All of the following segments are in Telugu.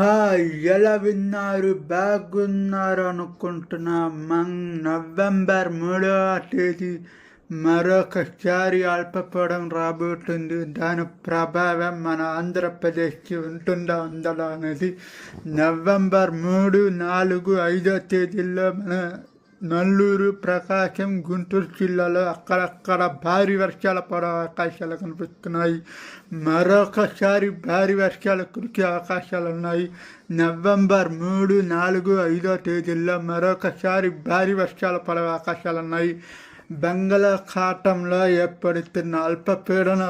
హాయ్ ఎలా విన్నారు? బాగున్నారు అనుకుంటున్నా. మన్ నవంబర్ మూడవ తేదీ మరొకసారి అల్పపడం రాబోతుంది. దాని ప్రభావం మన ఆంధ్రప్రదేశ్కి ఉంటుందా ఉందా అనేది నవంబర్ మూడు నాలుగు ఐదో తేదీల్లో మన నల్లూరు ప్రకాశం గుంటూరు జిల్లాలో అక్కడక్కడ భారీ వర్షాలు పడే అవకాశాలు కనిపిస్తున్నాయి. మరొకసారి భారీ వర్షాలు కురికే అవకాశాలు ఉన్నాయి నవంబర్ మూడు నాలుగు ఐదో తేదీల్లో మరొకసారి భారీ వర్షాలు పడే అవకాశాలు ఉన్నాయి బంగాళాఖాతంలో ఏర్పడుతున్న అల్పపీడన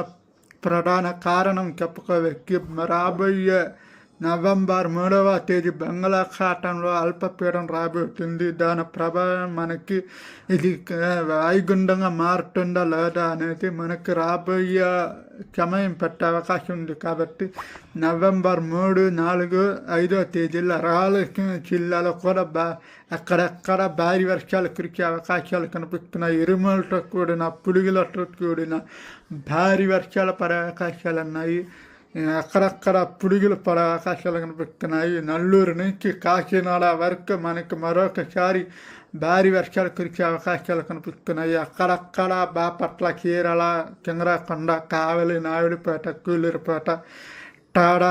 ప్రధాన కారణం చెప్పుకోవచ్చు రాబోయే నవంబర్ మూడవ తేదీ బంగాళాఖాతంలో అల్పపీడనం రాబోతుంది. దాని ప్రభావం మనకి ఇది వాయుగుండంగా మారుతుందా లేదా అనేది మనకి రాబోయే సమయం పెట్టే అవకాశం ఉంది. కాబట్టి నవంబర్ మూడు నాలుగు ఐదో తేదీలో రాయలసీమ జిల్లాలో కూడా బా అక్కడక్కడ భారీ వర్షాలు కురికే అవకాశాలు కనిపిస్తున్నాయి. ఇరుమలతో కూడిన పులుగులతో కూడిన భారీ వర్షాలు పడే అవకాశాలు ఉన్నాయి. అక్కడక్కడ పుడుగులు పడే అవకాశాలు కనిపిస్తున్నాయి. నల్లూరు నుంచి కాకినాడ వరకు మనకి మరొకసారి భారీ వర్షాలు కురిసే అవకాశాలు కనిపిస్తున్నాయి. అక్కడక్కడ బాపట్ల కేరళ చంద్రకొండ కావలి నాయుడుపేట కూలూరుపేట టాడ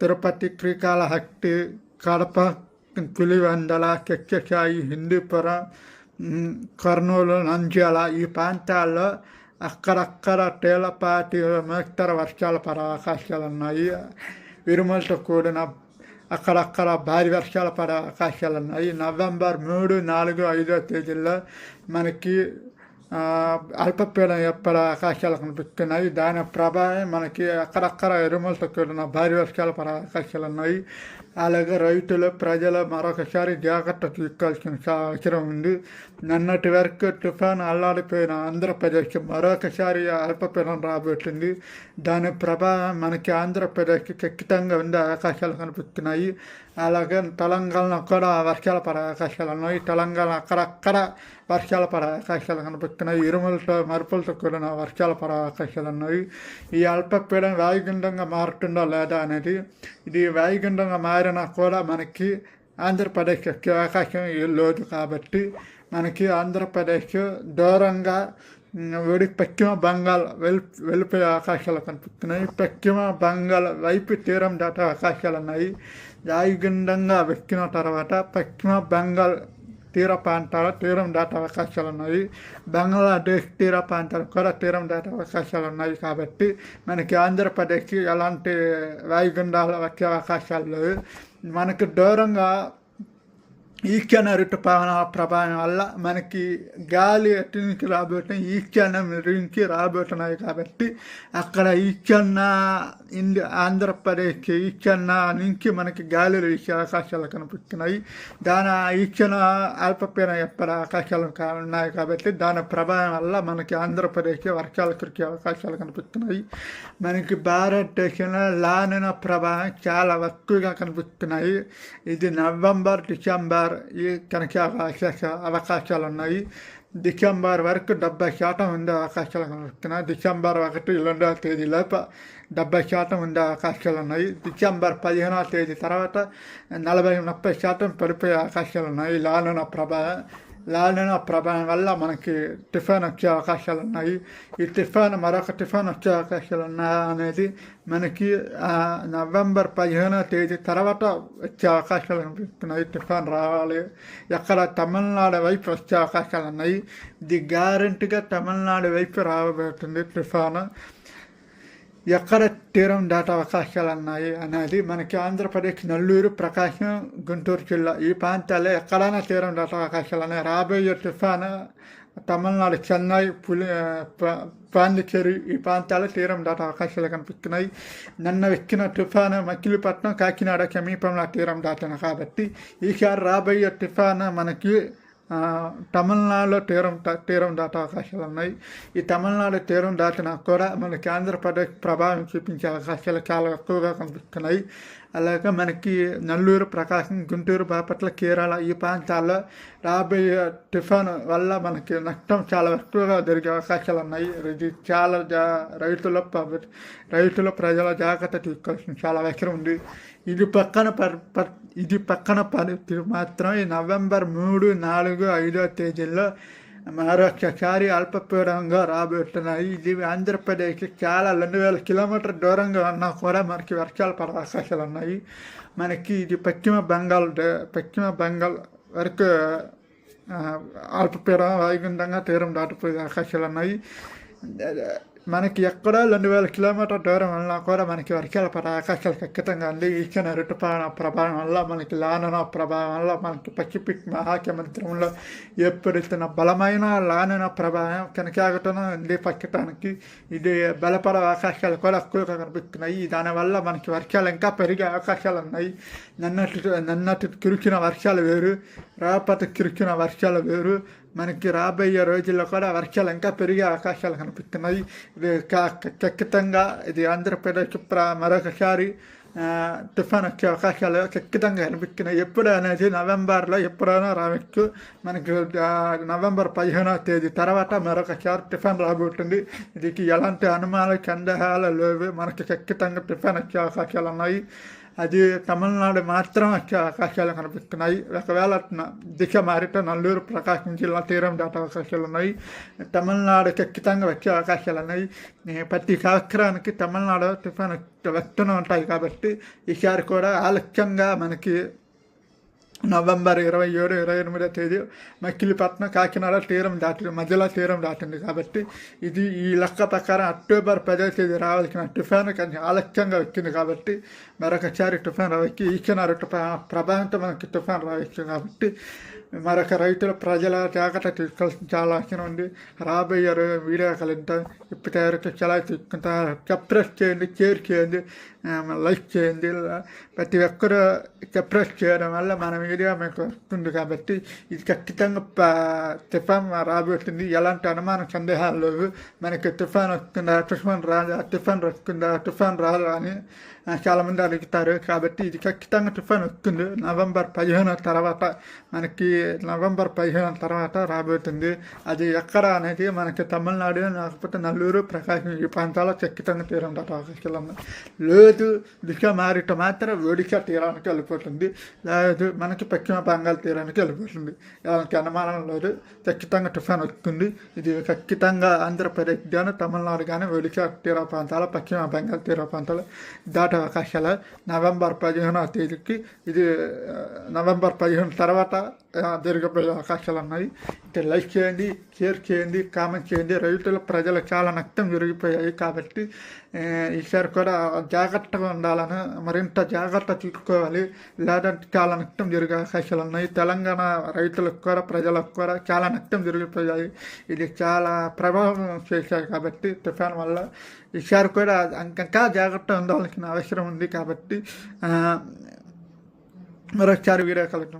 తిరుపతి శ్రీకాళహస్తి కడప పులివెందల కెచ్చసాయి హిందూపురం కర్నూలు నంద్యాల ఈ ప్రాంతాల్లో అక్కడక్కడ తేలపాటి మేస్తర వర్షాలు పడే అవకాశాలు ఉన్నాయి. విరుమలతో కూడిన అక్కడక్కడ భారీ వర్షాలు పడే అవకాశాలు ఉన్నాయి. నవంబర్ మూడు నాలుగు ఐదో తేదీల్లో మనకి అల్పపీడనం ఏర్పడే అవకాశాలు కనిపిస్తున్నాయి. దాని ప్రభావం మనకి అక్కడక్కడ ఎరుమలతో కూడిన భారీ వర్షాలు పడే అవకాశాలు ఉన్నాయి. అలాగే రైతులు ప్రజలు మరొకసారి జాగ్రత్త తీసుకోవాల్సిన అవసరం ఉంది. నిన్నటి వరకు తుఫాన్ అల్లాడిపోయిన ఆంధ్రప్రదేశ్ మరొకసారి అల్పపీడనం రాబోతుంది. దాని ప్రభావం మనకి ఆంధ్రప్రదేశ్కి ఖచ్చితంగా ఉండే అవకాశాలు కనిపిస్తున్నాయి. అలాగే తెలంగాణలో కూడా వర్షాలు పడే అవకాశాలు ఉన్నాయి. తెలంగాణ అక్కడక్కడ వర్షాలు పడే అవకాశాలు కనిపిస్తున్నాయి. ఇరుములతో మరుపులతో కూడిన వర్షాలు పడే అవకాశాలు ఉన్నాయి. ఈ అల్పపీడనం వాయుగుండంగా మారుతుందో లేదా అనేది ఇది వాయుగుండంగా ప్రేరణ కూడా మనకి ఆంధ్రప్రదేశ్కి అవకాశం లేదు కాబట్టి మనకి ఆంధ్రప్రదేశ్ దూరంగా వెడి పశ్చిమ బంగాల్ వెల్ వెళ్ళిపోయే అవకాశాలు కనిపిస్తున్నాయి. పశ్చిమ బంగాల్ వైపు తీరం దాటే అవకాశాలు ఉన్నాయి. వాయుగుండంగా వెక్కిన తర్వాత పశ్చిమ బెంగాల్ తీర ప్రాంతాల తీరం దాటే అవకాశాలు ఉన్నాయి. బంగ్లాదేశ్ తీర ప్రాంతాలు కూడా తీరం దాటే అవకాశాలు ఉన్నాయి కాబట్టి మనకి ఆంధ్రప్రదేశ్కి ఎలాంటి వాయుగుండాలు వచ్చే అవకాశాలు లేవు. మనకు దూరంగా ఈశాన్య ఋతుపవన ప్రభావం వల్ల మనకి గాలి అటు నుంచి రాబోతున్నాయి ఈశాన్యం నుంచి రాబోతున్నాయి కాబట్టి అక్కడ ఈక్యన్న ఇండి ఆంధ్రప్రదేశ్ ఈక్యన్న నుంచి మనకి గాలులు వీసే అవకాశాలు కనిపిస్తున్నాయి. దాని ఈక్షణ అల్పపీన ఎప్పటి అవకాశాలు ఉన్నాయి కాబట్టి దాని ప్రభావం వల్ల మనకి ఆంధ్రప్రదేశ్ వర్షాలు కురికే అవకాశాలు కనిపిస్తున్నాయి. మనకి భారతదేశంలో లానిన ప్రభావం చాలా ఎక్కువగా కనిపిస్తున్నాయి. ఇది నవంబర్ డిసెంబర్ ఈ కనుక అవకాశాలు ఉన్నాయి. డిసెంబర్ వరకు డెబ్బై శాతం ఉండే అవకాశాలు కనుక్కున్నాయి డిసెంబర్ ఒకటి రెండవ తేదీ లోపు డెబ్బై శాతం ఉండే అవకాశాలు ఉన్నాయి. డిసెంబర్ పదిహేనవ తేదీ తర్వాత నలభై ముప్పై శాతం పడిపోయే అవకాశాలు ఉన్నాయి. లానున ప్రభావం లాలిన ప్రభావం వల్ల మనకి టిఫాన్ వచ్చే అవకాశాలు ఉన్నాయి. ఈ టిఫాన్ మరొక టిఫాన్ వచ్చే అవకాశాలు ఉన్నాయా అనేది మనకి నవంబర్ పదిహేనవ తేదీ తర్వాత వచ్చే అవకాశాలు కనిపిస్తున్నాయి. టిఫాన్ రావాలి. ఎక్కడ తమిళనాడు వైపు వచ్చే అవకాశాలు ఉన్నాయి. ఇది గ్యారంటీగా తమిళనాడు వైపు రాబోతుంది టిఫాన్. ఎక్కడ తీరం దాట అవకాశాలు ఉన్నాయి అనేది మనకి ఆంధ్రప్రదేశ్ నెల్లూరు ప్రకాశం గుంటూరు జిల్లా ఈ ప్రాంతాల్లో ఎక్కడైనా తీరం దాట అవకాశాలు ఉన్నాయి రాబోయే తుఫాను తమిళనాడు చెన్నై పులి పాండిచేరి ఈ ప్రాంతాల్లో తీరం దాట అవకాశాలు కనిపిస్తున్నాయి. నిన్న ఎక్కిన తుఫాను మకిలిపట్నం కాకినాడ సమీపంలో తీరం దాటిన కాబట్టి ఈసారి రాబోయే తుఫాను మనకి తమిళనాడులో తీరం తీరం దాటే అవకాశాలు ఉన్నాయి. ఈ తమిళనాడు తీరం దాటినా కూడా మనకి ఆంధ్రప్రదేశ్ ప్రభావం చూపించే అవకాశాలు చాలా ఎక్కువగా కనిపిస్తున్నాయి. అలాగే మనకి నల్లూరు ప్రకాశం గుంటూరు బాపట్ల కేరళ ఈ ప్రాంతాల్లో రాబోయే టిఫాన్ వల్ల మనకి నష్టం చాలా ఎక్కువగా జరిగే అవకాశాలు ఉన్నాయి. ఇది చాలా జా రైతుల రైతుల ప్రజల జాగ్రత్త తీసుకోవాల్సిన చాలా అవసరం ఉంది. ఇది పక్కన ఇది పక్కన పరిస్థితి మాత్రం ఈ నవంబర్ మూడు నాలుగు ఐదో తేదీల్లో మరొకసారి అల్పపీడంగా రాబోతున్నాయి ఇది ఆంధ్రప్రదేశ్ చాలా రెండు వేల కిలోమీటర్ దూరంగా ఉన్నా కూడా మనకి వర్షాలు పడే అవకాశాలు ఉన్నాయి. మనకి ఇది పశ్చిమ బెంగాల్ పశ్చిమ బెంగాల్ వరకు అల్పపీడ అల్పపీడనం వైగుండంగా తీరం దాటిపోయే అవకాశాలు ఉన్నాయి. మనకి ఎక్కడో రెండు వేల కిలోమీటర్ దూరం వల్ల కూడా మనకి వర్షాలు పడే అవకాశాలు ఖచ్చితంగా ఉంది ఈశాన్య ఋతుపవన ప్రభావం వల్ల మనకి లానన ప్రభావం వల్ల మనకి పసిఫిక్ మహాసముద్రంలో ఏర్పడుతున్న బలమైన లానన ప్రభావం కొనసాగుతూనే ఉంది పక్కటానికి ఇది బలపడే అవకాశాలు కూడా ఎక్కువగా కనిపిస్తున్నాయి. దానివల్ల మనకి వర్షాలు ఇంకా పెరిగే అవకాశాలు ఉన్నాయి. నిన్నటి నిన్నటి కురిచిన వర్షాలు వేరు. రాపత కురిచిన వర్షాలు వేరు. మనకి రాబోయే రోజుల్లో కూడా వర్షాలు ఇంకా పెరిగే అవకాశాలు కనిపిస్తున్నాయి. ఇది ఖచ్చితంగా ఇది ఆంధ్రప్రదేశ్ ప్ర మరొకసారి టిఫాన్ వచ్చే అవకాశాలు ఖచ్చితంగా కనిపిస్తున్నాయి ఎప్పుడు అనేది నవంబర్లో ఎప్పుడైనా రావచ్చు మనకి నవంబర్ పదిహేనవ తేదీ తర్వాత మరొకసారి తుఫాన్ రాబోతుంది దీనికి ఎలాంటి అనుమానాలు సందేహాలు లేవు మనకి ఖచ్చితంగా టిఫాన్ వచ్చే అవకాశాలు ఉన్నాయి అది తమిళనాడు మాత్రం వచ్చే అవకాశాలు కనిపిస్తున్నాయి ఒకవేళ దిశ మారితే నల్లూరు ప్రకాశం జిల్లా తీరం దాటే అవకాశాలు ఉన్నాయి తమిళనాడు ఖచ్చితంగా వచ్చే అవకాశాలు ఉన్నాయి ప్రతి సంవత్సరానికి తమిళనాడు టిఫాన్ వస్తూనే ఉంటాయి కాబట్టి ఈసారి కూడా ఆలస్యంగా మనకి నవంబర్ ఇరవై ఏడు ఇరవై ఎనిమిదో తేదీ మకిలిపట్నం కాకినాడ తీరం దాటి మధ్యలో తీరం దాటింది కాబట్టి ఇది ఈ లెక్క ప్రకారం అక్టోబర్ పదో తేదీ రావాల్సిన తుఫాను కొంచెం ఆలస్యంగా వచ్చింది కాబట్టి మరొకసారి తుఫాన్ రావచ్చు ఈశాన్య తుఫాన్ ప్రభావంతో మనకి తుఫాన్ రావచ్చు కాబట్టి మరొక రైతుల ప్రజల జాగ్రత్త తీసుకోవాల్సిన చాలా అవసరం ఉంది రాబోయే వీడియో కలింత ఇప్పుడు తయారు చాలా తీసుకుంటారు సప్రెస్ చేయండి షేర్ చేయండి లైక్ చేయండి. ప్రతి ఒక్కరూ సప్రెస్ చేయడం వల్ల మన వీడియో మీకు వస్తుంది కాబట్టి ఇది ఖచ్చితంగా తుఫాన్ రాబోతుంది. ఎలాంటి అనుమాన సందేహాలు లేవు. మనకి తుఫాన్ వస్తుందా తుఫాన్ రాదా తుఫాన్ వస్తుందా తుఫాన్ రాదా అని చాలామంది అడుగుతారు కాబట్టి ఇది ఖచ్చితంగా తుఫాన్ వస్తుంది. నవంబర్ పదిహేను తర్వాత మనకి నవంబర్ పదిహేను తర్వాత రాబోతుంది. అది ఎక్కడ అనేది మనకి తమిళనాడు లేకపోతే నల్లూరు ప్రకాశం ఈ ప్రాంతాల్లో ఖచ్చితంగా తీరం దాటే అవకాశాలు ఉన్నాయి లేదు దిశ మారిట మాత్రం ఒడిశా తీరానికి వెళ్ళిపోతుంది. లేదు మనకి పశ్చిమ బెంగాల్ తీరానికి వెళ్ళిపోతుంది. ఇలాంటి అనుమానం లేదు ఖచ్చితంగా తుఫాన్ వస్తుంది. ఇది ఖచ్చితంగా ఆంధ్రప్రదేశ్ కానీ తమిళనాడు కానీ ఒడిశా తీర ప్రాంతాలు పశ్చిమ బెంగాల్ తీర ప్రాంతాలు దాట అవకాశాలు నవంబర్ పదిహేనవ తేదీకి ఇది నవంబర్ పదిహేను తర్వాత ఆ, జరగబోయే అవకాశాలు ఉన్నాయి లైక్ చేయండి షేర్ చేయండి కామెంట్ చేయండి. రైతుల ప్రజలు చాలా నష్టం జరిగిపోయాయి కాబట్టి ఈసారి కూడా జాగ్రత్తగా ఉండాలని మరింత జాగ్రత్త తీసుకోవాలి. లేదంటే చాలా నష్టం జరిగే అవకాశాలు ఉన్నాయి. తెలంగాణ రైతులకు కూడా ప్రజలకు కూడా చాలా నష్టం జరిగిపోయాయి. ఇది చాలా ప్రభావం చేశాయి కాబట్టి తుఫాన్ వల్ల ఈసారి కూడా ఇంకా జాగ్రత్త ఉండాల్సిన అవసరం ఉంది కాబట్టి మరొకసారి వీడియో కలుగుతాం